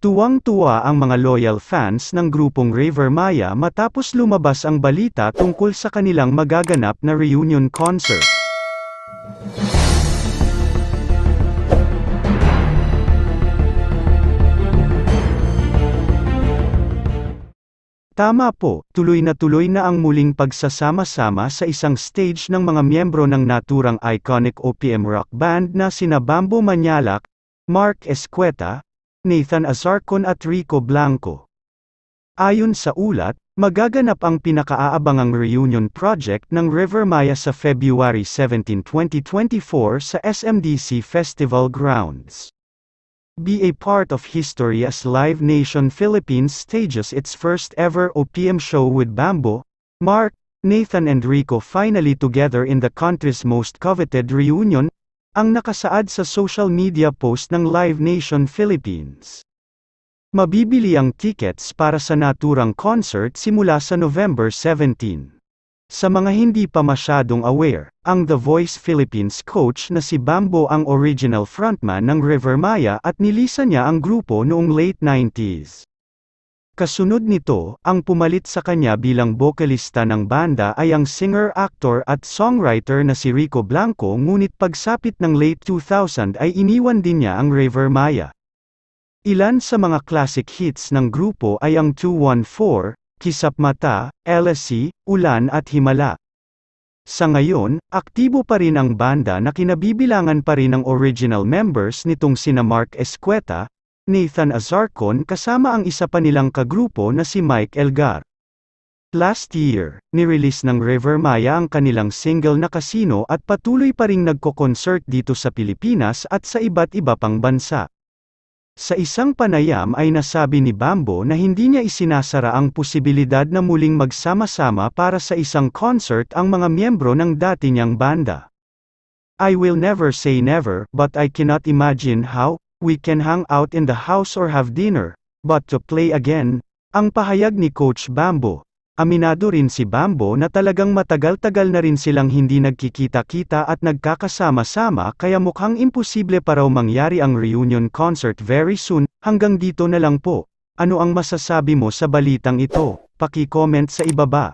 Tuwang-tuwa ang mga loyal fans ng grupong Raver Maya matapos lumabas ang balita tungkol sa kanilang magaganap na reunion concert. Tama po, tuloy na tuloy na ang muling pagsasama-sama sa isang stage ng mga miyembro ng naturang iconic OPM rock band na sina Bambo Manyalak, Mark Escueta, Nathan Azarcon at Rico Blanco. Ayon sa ulat, magaganap ang pinakaaabangang reunion project ng River Maya sa February 17, 2024 sa SMDC Festival Grounds. Be a part of history as Live Nation Philippines stages its first ever OPM show with Bambo, Mark, Nathan and Rico finally together in the country's most coveted reunion, ang nakasaad sa social media post ng Live Nation Philippines. Mabibili ang tickets para sa naturang concert simula sa November 17. Sa mga hindi pa masyadong aware, ang The Voice Philippines coach na si Bambo ang original frontman ng River Maya at nilisan niya ang grupo noong late 90s. Kasunod nito, ang pumalit sa kanya bilang bokalista ng banda ay ang singer-actor at songwriter na si Rico Blanco ngunit pagsapit ng late 2000 ay iniwan din niya ang River Maya. Ilan sa mga classic hits ng grupo ay ang 214, Kisap Mata, LSC, Ulan at Himala. Sa ngayon, aktibo pa rin ang banda na kinabibilangan pa rin ng original members nitong sina Mark Escueta, Nathan Azarcon kasama ang isa pa nilang kagrupo na si Mike Elgar. Last year, nirelease ng River Maya ang kanilang single na Casino at patuloy pa ring nagko-concert dito sa Pilipinas at sa iba't iba pang bansa. Sa isang panayam ay nasabi ni Bambo na hindi niya isinasara ang posibilidad na muling magsama-sama para sa isang concert ang mga miyembro ng dati niyang banda. I will never say never, but I cannot imagine how, we can hang out in the house or have dinner, but to play again, ang pahayag ni Coach Bambo. Aminado rin si Bambo na talagang matagal-tagal na rin silang hindi nagkikita-kita at nagkakasama-sama kaya mukhang imposible pa raw mangyari ang reunion concert very soon, hanggang dito na lang po. Ano ang masasabi mo sa balitang ito? Paki-comment sa ibaba.